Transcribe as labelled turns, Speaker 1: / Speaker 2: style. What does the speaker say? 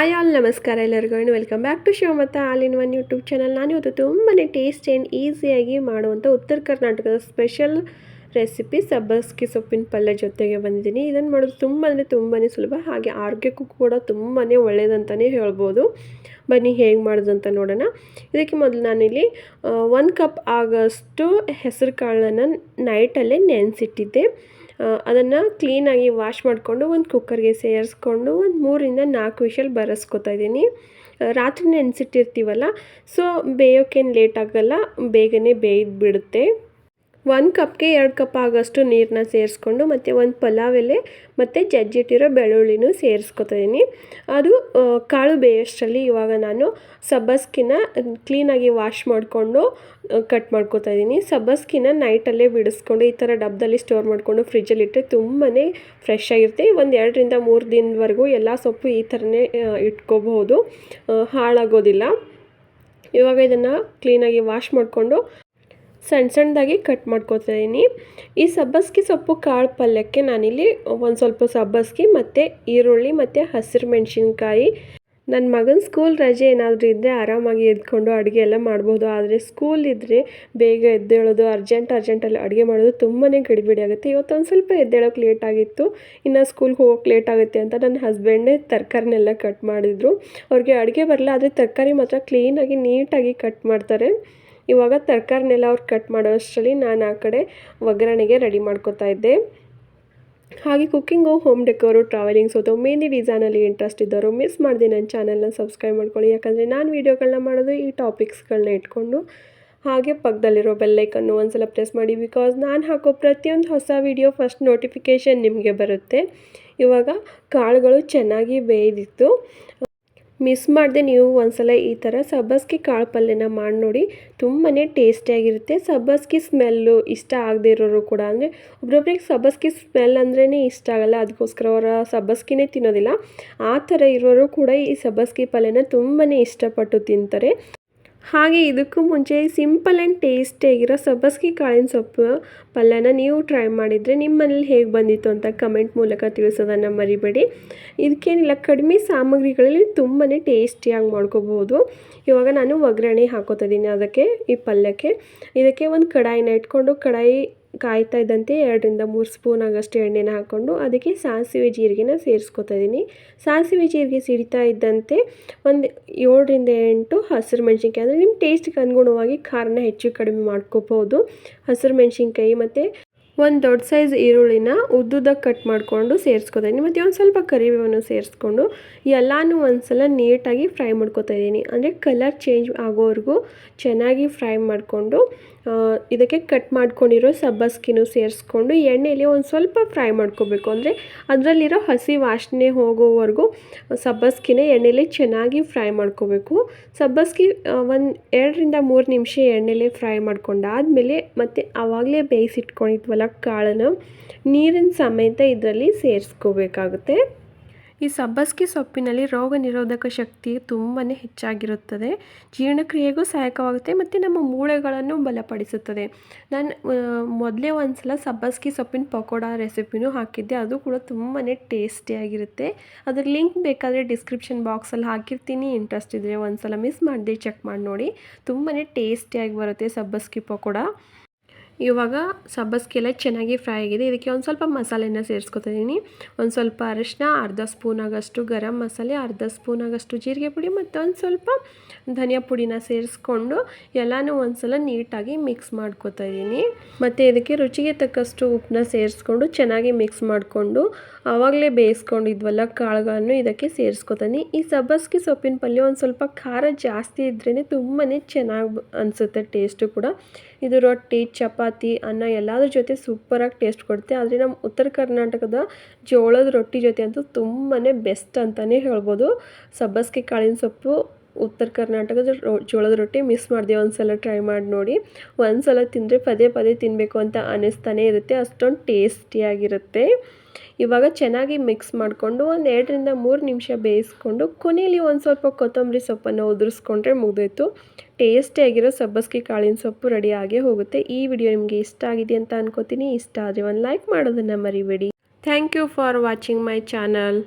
Speaker 1: Hi all, ನಮಸ್ಕಾರ ಎಲ್ಲರಿಗೂ and welcome back to Shiva ಮತ್ತು all in one YouTube channel. ನಾನು ಇವತ್ತು ತುಂಬಾ ಟೇಸ್ಟ್ ಆ್ಯಂಡ್ ಈಸಿಯಾಗಿ ಮಾಡುವಂಥ ಉತ್ತರ ಕರ್ನಾಟಕದ ಸ್ಪೆಷಲ್ ರೆಸಿಪಿ ಸಬ್ಬಸ್ಗೆ ಸೊಪ್ಪಿನ ಪಲ್ಯ ಜೊತೆಗೆ ಬಂದಿದ್ದೀನಿ. ಇದನ್ನು ಮಾಡೋದು ತುಂಬ ಅಂದರೆ ತುಂಬಾ ಸುಲಭ. ಹಾಗೆ ಆರೋಗ್ಯಕ್ಕೂ ಕೂಡ ತುಂಬಾ ಒಳ್ಳೆಯದಂತಲೇ ಹೇಳ್ಬೋದು. ಬನ್ನಿ ಹೇಗೆ ಮಾಡೋದು ಅಂತ ನೋಡೋಣ. ಇದಕ್ಕೆ ಮೊದಲು ನಾನಿಲ್ಲಿ ಒಂದು ಕಪ್ ಆಗೋಷ್ಟು ಹೆಸರು ಕಾಳನ್ನು ನೈಟಲ್ಲೇ ನೆನೆಸಿಟ್ಟಿದ್ದೆ. ಅದನ್ನು ಕ್ಲೀನಾಗಿ ವಾಶ್ ಮಾಡಿಕೊಂಡು ಒಂದು ಕುಕ್ಕರ್ಗೆ ಸೇರಿಸ್ಕೊಂಡು ಒಂದು ಮೂರಿಂದ ನಾಲ್ಕು ವಿಷಲ್ ಬರೆಸ್ಕೊತಾ ಇದ್ದೀನಿ. ರಾತ್ರಿ ನೆನೆಸಿಟ್ಟಿರ್ತೀವಲ್ಲ ಸೊ ಬೇಯೋಕ್ಕೇನು ಲೇಟ್ ಆಗೋಲ್ಲ, ಬೇಗನೆ ಬೇಯ್ದು ಬಿಡುತ್ತೆ ಒಂದು ಕಪ್ಗೆ ಎರಡು ಕಪ್ ಆಗೋಷ್ಟು ನೀರನ್ನ ಸೇರಿಸ್ಕೊಂಡು ಮತ್ತು ಒಂದು ಪಲಾವ್ ಎಲೆ ಮತ್ತು ಜಜ್ಜಿಟ್ಟಿರೋ ಬೆಳ್ಳುಳ್ಳಿನೂ ಸೇರಿಸ್ಕೊತಿದ್ದೀನಿ ಅದು ಕಾಳು ಬೇಯೋಷ್ಟರಲ್ಲಿ ಇವಾಗ ನಾನು ಸಬ್ಬಸ್ಕಿನ ಕ್ಲೀನಾಗಿ ವಾಶ್ ಮಾಡಿಕೊಂಡು ಕಟ್ ಮಾಡ್ಕೊತಾ ಇದ್ದೀನಿ ಸಬ್ಬಸ್ಕಿನ ನೈಟಲ್ಲೇ ಬಿಡಿಸ್ಕೊಂಡು ಈ ಥರ ಡಬ್ಬದಲ್ಲಿ ಸ್ಟೋರ್ ಮಾಡಿಕೊಂಡು ಫ್ರಿಜ್ಜಲ್ಲಿ ಇಟ್ಟರೆ ತುಂಬಾ ಫ್ರೆಶ್ ಆಗಿರುತ್ತೆ. ಒಂದು ಎರಡರಿಂದ ಮೂರು ದಿನದವರೆಗೂ ಎಲ್ಲ ಸೊಪ್ಪು ಈ ಥರನೇ ಇಟ್ಕೋಬಹುದು. ಹಾಳಾಗೋದಿಲ್ಲ. ಇವಾಗ ಇದನ್ನು ಕ್ಲೀನಾಗಿ ವಾಶ್ ಮಾಡಿಕೊಂಡು ಸಣ್ಣ ಸಣ್ಣದಾಗಿ ಕಟ್ ಮಾಡ್ಕೋತಾ ಇದ್ದೀನಿ ಈ ಸಬ್ಬಸ್ಗೆ ಸೊಪ್ಪು ಕಾಳು ಪಲ್ಯಕ್ಕೆ ನಾನಿಲ್ಲಿ ಒಂದು ಸ್ವಲ್ಪ ಸಬ್ಬಸ್ಗೆ ಮತ್ತು ಈರುಳ್ಳಿ ಮತ್ತು ಹಸಿರು ಮೆಣಸಿನ್ಕಾಯಿ. ನನ್ನ ಮಗನ ಸ್ಕೂಲ್ ರಜೆ ಏನಾದರೂ ಇದ್ದರೆ ಆರಾಮಾಗಿ ಎದ್ಕೊಂಡು ಅಡುಗೆ ಎಲ್ಲ ಮಾಡ್ಬೋದು. ಆದರೆ ಸ್ಕೂಲ್ ಇದ್ದರೆ ಬೇಗ ಎದ್ದೇಳೋದು ಅರ್ಜೆಂಟ್ ಅರ್ಜೆಂಟಲ್ಲಿ ಅಡುಗೆ ಮಾಡೋದು ತುಂಬಾ ಗಡಿಬಿಡಿ ಆಗುತ್ತೆ. ಇವತ್ತು ಒಂದು ಸ್ವಲ್ಪ ಎದ್ದೇಳೋಕೆ ಲೇಟ್ ಆಗಿತ್ತು. ಇನ್ನು ಸ್ಕೂಲ್ಗೆ ಹೋಗೋಕೆ ಲೇಟ್ ಆಗುತ್ತೆ ಅಂತ ನನ್ನ ಹಸ್ಬೆಂಡೇ ತರಕಾರಿನೆಲ್ಲ ಕಟ್ ಮಾಡಿದರು. ಅವ್ರಿಗೆ ಅಡುಗೆ ಬರಲ್ಲ ಆದರೆ ತರಕಾರಿ ಮಾತ್ರ ಕ್ಲೀನಾಗಿ ನೀಟಾಗಿ ಕಟ್ ಮಾಡ್ತಾರೆ. ಇವಾಗ ತರಕಾರಿನೆಲ್ಲ ಅವ್ರು ಕಟ್ ಮಾಡೋ ಅಷ್ಟರಲ್ಲಿ ನಾನು ಆ ಕಡೆ ಒಗ್ಗರಣೆಗೆ ರೆಡಿ ಮಾಡ್ಕೋತಾ ಇದ್ದೆ. ಹಾಗೆ ಕುಕ್ಕಿಂಗು ಹೋಮ್ ಡೆಕೋರು ಟ್ರಾವೆಲಿಂಗ್ಸ್ ಅಥವಾ ಮೆಹಂದಿ ಡಿಸೈನಲ್ಲಿ ಇಂಟ್ರೆಸ್ಟ್ ಇದ್ದವರು ಮಿಸ್ ಮಾಡಿದೆ ನನ್ನ ಚಾನಲ್ನ ಸಬ್ಸ್ಕ್ರೈಬ್ ಮಾಡ್ಕೊಳ್ಳಿ. ಯಾಕಂದರೆ ನಾನು ವೀಡಿಯೋಗಳನ್ನ ಮಾಡೋದು ಈ ಟಾಪಿಕ್ಸ್ಗಳನ್ನ ಇಟ್ಕೊಂಡು, ಹಾಗೆ ಪಕ್ಕದಲ್ಲಿರೋ ಬೆಲ್ಲೈಕನ್ನು ಒಂದು ಸಲ ಪ್ರೆಸ್ ಮಾಡಿ ಬಿಕಾಸ್ ನಾನು ಹಾಕೋ ಪ್ರತಿಯೊಂದು ಹೊಸ ವೀಡಿಯೋ ಫಸ್ಟ್ ನೋಟಿಫಿಕೇಷನ್ ನಿಮಗೆ ಬರುತ್ತೆ. ಇವಾಗ ಕಾಳುಗಳು ಚೆನ್ನಾಗಿ ಬೇಯ್ದಿತ್ತು. ಮಿಸ್ ಮಾಡದೆ ನೀವು ಒಂದ್ಸಲ ಈ ಥರ ಸಬ್ಬಸ್ಗೆ ಕಾಳು ಪಲ್ಯನ ಮಾಡಿ ನೋಡಿ. ತುಂಬಾ ಟೇಸ್ಟಿಯಾಗಿರುತ್ತೆ. ಸಬ್ಬಸ್ಗೆ ಸ್ಮೆಲ್ಲು ಇಷ್ಟ ಆಗದೆ ಇರೋರು ಕೂಡ ಅಂದರೆ ಒಬ್ಬೊಬ್ಬರಿಗೆ ಸಬ್ಬಸ್ಗೆ ಸ್ಮೆಲ್ ಅಂದ್ರೇ ಇಷ್ಟ ಆಗಲ್ಲ. ಅದಕ್ಕೋಸ್ಕರ ಅವರ ಸಬ್ಬಸ್ಗಿನೇ ತಿನ್ನೋದಿಲ್ಲ. ಆ ಥರ ಇರೋರು ಕೂಡ ಈ ಸಬ್ಬಸ್ಗೆ ಪಲ್ಯನ ತುಂಬಾ ಇಷ್ಟಪಟ್ಟು ತಿಂತಾರೆ. ಹಾಗೆ ಇದಕ್ಕೂ ಮುಂಚೆ ಸಿಂಪಲ್ ಆ್ಯಂಡ್ ಟೇಸ್ಟಿಯಾಗಿರೋ ಸಬ್ಬಸ್ಗೆ ಕಾಳಿನ ಸೊಪ್ಪು ಪಲ್ಯನ ನೀವು ಟ್ರೈ ಮಾಡಿದರೆ ನಿಮ್ಮ ಮನೇಲಿ ಹೇಗೆ ಬಂದಿತ್ತು ಅಂತ ಕಮೆಂಟ್ ಮೂಲಕ ತಿಳಿಸೋದನ್ನು ಮರಿಬೇಡಿ. ಇದಕ್ಕೇನಿಲ್ಲ ಕಡಿಮೆ ಸಾಮಗ್ರಿಗಳಲ್ಲಿ ತುಂಬಾ ಟೇಸ್ಟಿಯಾಗಿ ಮಾಡ್ಕೋಬೋದು ಇವಾಗ ನಾನು ಒಗ್ಗರಣೆ ಹಾಕೋತಿದ್ದೀನಿ ಅದಕ್ಕೆ, ಈ ಪಲ್ಯಕ್ಕೆ. ಇದಕ್ಕೆ ಒಂದು ಕಡಾಯಿನ ಇಟ್ಕೊಂಡು ಕಡಾಯಿ ಕಾಯ್ತಾ ಇದ್ದಂತೆ ಎರಡರಿಂದ ಮೂರು ಸ್ಪೂನ್ ಆಗಷ್ಟು ಎಣ್ಣೆನ ಹಾಕ್ಕೊಂಡು ಅದಕ್ಕೆ ಸಾಸಿವೆ ಜೀರಿಗೆನ ಸೇರಿಸ್ಕೊತಾ ಇದ್ದೀನಿ. ಸಾಸಿವೆ ಜೀರಿಗೆ ಸಿಡಿತಾ ಇದ್ದಂತೆ ಒಂದು ಏಳರಿಂದ ಎಂಟು ಹಸಿರು ಮೆಣಸಿನ್ಕಾಯಿ. ಅಂದರೆ ನಿಮ್ಮ ಟೇಸ್ಟಿಗೆ ಅನುಗುಣವಾಗಿ ಖಾರನ ಹೆಚ್ಚು ಕಡಿಮೆ ಮಾಡ್ಕೋಬೋದು. ಹಸಿರು ಮೆಣಸಿನ್ಕಾಯಿ ಮತ್ತು ಒಂದು ದೊಡ್ಡ ಸೈಜ್ ಈರುಳ್ಳಿನ ಉದ್ದುದಕ್ಕೆ ಕಟ್ ಮಾಡಿಕೊಂಡು ಸೇರಿಸ್ಕೊತಾ ಇದ್ದೀನಿ ಮತ್ತು ಒಂದು ಸ್ವಲ್ಪ ಕರಿಬೇವನ್ನು ಸೇರಿಸ್ಕೊಂಡು ಎಲ್ಲನೂ ಒಂದು ಸಲ ನೀಟಾಗಿ ಫ್ರೈ ಮಾಡ್ಕೊತಾ ಇದ್ದೀನಿ. ಅಂದರೆ ಕಲರ್ ಚೇಂಜ್ ಆಗೋವರೆಗೂ ಚೆನ್ನಾಗಿ ಫ್ರೈ ಮಾಡಿಕೊಂಡು ಇದಕ್ಕೆ ಕಟ್ ಮಾಡ್ಕೊಂಡಿರೋ ಸಬ್ಬಸ್ಕಿನೂ ಸೇರಿಸ್ಕೊಂಡು ಎಣ್ಣೆಯಲ್ಲಿ ಒಂದು ಸ್ವಲ್ಪ ಫ್ರೈ ಮಾಡ್ಕೋಬೇಕು. ಅಂದರೆ ಅದರಲ್ಲಿರೋ ಹಸಿ ವಾಸನೆ ಹೋಗೋವರೆಗೂ ಸಬ್ಬಸ್ಕಿನ ಎಣ್ಣೆಯಲ್ಲಿ ಚೆನ್ನಾಗಿ ಫ್ರೈ ಮಾಡ್ಕೋಬೇಕು. ಸಬ್ಬಸ್ಗಿ ಒಂದು ಎರಡರಿಂದ ಮೂರು ನಿಮಿಷ ಎಣ್ಣೆಯಲ್ಲಿ ಫ್ರೈ ಮಾಡ್ಕೊಂಡಾದಮೇಲೆ ಮತ್ತು ಆವಾಗಲೇ ಬೇಯಿಸಿಟ್ಕೊಂಡಿದ್ವಲ್ಲ ಕಾಳನ್ನು ನೀರಿನ ಸಮೇತ ಇದರಲ್ಲಿ ಸೇರಿಸ್ಕೋಬೇಕಾಗುತ್ತೆ. ಈ ಸಬ್ಬಸ್ಗೆ ಸೊಪ್ಪಿನಲ್ಲಿ ರೋಗ ನಿರೋಧಕ ಶಕ್ತಿ ತುಂಬಾ ಹೆಚ್ಚಾಗಿರುತ್ತದೆ. ಜೀರ್ಣಕ್ರಿಯೆಗೂ ಸಹಾಯಕವಾಗುತ್ತೆ ಮತ್ತು ನಮ್ಮ ಮೂಳೆಗಳನ್ನು ಬಲಪಡಿಸುತ್ತದೆ. ನಾನು ಮೊದಲೇ ಒಂದು ಸಲ ಸಬ್ಬಸ್ಗೆ ಸೊಪ್ಪಿನ ಪಕೋಡ ರೆಸಿಪಿನೂ ಹಾಕಿದ್ದೆ. ಅದು ಕೂಡ ತುಂಬಾ ಟೇಸ್ಟಿಯಾಗಿರುತ್ತೆ ಅದ್ರ ಲಿಂಕ್ ಬೇಕಾದರೆ ಡಿಸ್ಕ್ರಿಪ್ಷನ್ ಬಾಕ್ಸಲ್ಲಿ ಹಾಕಿರ್ತೀನಿ. ಇಂಟ್ರೆಸ್ಟ್ ಇದ್ದರೆ ಒಂದು ಸಲ ಮಿಸ್ ಮಾಡಿದೆ ಚೆಕ್ ಮಾಡಿ ನೋಡಿ. ತುಂಬಾ ಟೇಸ್ಟಿಯಾಗಿ ಬರುತ್ತೆ ಸಬ್ಬಸ್ಗೆ ಪಕೋಡ. ಇವಾಗ ಸಬ್ಬಸ್ಗೆ ಎಲ್ಲ ಚೆನ್ನಾಗಿ ಫ್ರೈ ಆಗಿದೆ. ಇದಕ್ಕೆ ಒಂದು ಸ್ವಲ್ಪ ಮಸಾಲೆನ ಸೇರಿಸ್ಕೊತಿದ್ದೀನಿ ಒಂದು ಸ್ವಲ್ಪ ಅರಿಶಿನ, ಅರ್ಧ ಸ್ಪೂನ್ ಆಗಷ್ಟು ಗರಂ ಮಸಾಲೆ, ಅರ್ಧ ಸ್ಪೂನ್ ಆಗಷ್ಟು ಜೀರಿಗೆ ಪುಡಿ ಮತ್ತು ಒಂದು ಸ್ವಲ್ಪ ಧನಿಯಾ ಪುಡಿನ ಸೇರಿಸ್ಕೊಂಡು ಎಲ್ಲನೂ ಒಂದು ಸಲ ನೀಟಾಗಿ ಮಿಕ್ಸ್ ಮಾಡ್ಕೊತಾ ಇದ್ದೀನಿ ಮತ್ತು ಇದಕ್ಕೆ ರುಚಿಗೆ ತಕ್ಕಷ್ಟು ಉಪ್ಪನ್ನ ಸೇರಿಸ್ಕೊಂಡು ಚೆನ್ನಾಗಿ ಮಿಕ್ಸ್ ಮಾಡಿಕೊಂಡು ಆವಾಗಲೇ ಬೇಯಿಸ್ಕೊಂಡಿದ್ವಲ್ಲ ಕಾಳುಗಳನ್ನು ಇದಕ್ಕೆ ಸೇರಿಸ್ಕೊತೀನಿ ಈ ಸಬ್ಬಸ್ಗೆ ಸೊಪ್ಪಿನ ಪಲ್ಯ ಒಂದು ಸ್ವಲ್ಪ ಖಾರ ಜಾಸ್ತಿ ಇದ್ರೇ ತುಂಬಾ ಚೆನ್ನಾಗಿ ಅನಿಸುತ್ತೆ ಟೇಸ್ಟು ಕೂಡ. ಇದು ರೊಟ್ಟಿ ಚಪಾತಿ, ಅನ್ನ ಎಲ್ಲದ್ರ ಜೊತೆ ಸೂಪರಾಗಿ ಟೇಸ್ಟ್ ಕೊಡುತ್ತೆ. ಆದರೆ ನಮ್ಮ ಉತ್ತರ ಕರ್ನಾಟಕದ ಜೋಳದ ರೊಟ್ಟಿ ಜೊತೆ ಅಂತೂ ತುಂಬಾ ಬೆಸ್ಟ್ ಅಂತಲೇ ಹೇಳ್ಬೋದು. ಸಬ್ಬಸ್ಗೆ ಕಾಳಿನ ಸೊಪ್ಪು ಉತ್ತರ ಕರ್ನಾಟಕದ ಜೋಳದ ರೊಟ್ಟಿ ಮಿಸ್ ಮಾಡಿದೆ. ಒಂದು ಸಲ ಟ್ರೈ ಮಾಡಿ ನೋಡಿ. ಒಂದು ಸಲ ತಿಂದರೆ ಪದೇ ಪದೇ ತಿನ್ನಬೇಕು ಅಂತ ಅನ್ನಿಸ್ತಾನೆ ಇರುತ್ತೆ. ಅಷ್ಟೊಂದು ಟೇಸ್ಟಿಯಾಗಿರುತ್ತೆ ಇವಾಗ ಚೆನ್ನಾಗಿ ಮಿಕ್ಸ್ ಮಾಡಿಕೊಂಡು ಒಂದು ಎರಡರಿಂದ ಮೂರು ನಿಮಿಷ ಬೇಯಿಸ್ಕೊಂಡು ಕೊನೆಯಲ್ಲಿ ಒಂದು ಸ್ವಲ್ಪ ಕೊತ್ತಂಬರಿ ಸೊಪ್ಪನ್ನು ಉದುರಿಸ್ಕೊಂಡ್ರೆ ಮುಗಿದೋಯ್ತು. ಟೇಸ್ಟಿಯಾಗಿರೋ ಸಬ್ಬಸ್ಗೆ ಕಾಳಿನ ಸೊಪ್ಪು ರೆಡಿ ಹೋಗುತ್ತೆ. ಈ ವಿಡಿಯೋ ನಿಮಗೆ ಇಷ್ಟ ಆಗಿದೆ ಅಂತ ಅನ್ಕೋತೀನಿ. ಇಷ್ಟ ಆದರೆ ಒಂದು ಲೈಕ್ ಮಾಡೋದನ್ನು ಮರಿಬೇಡಿ. Thank you for watching my channel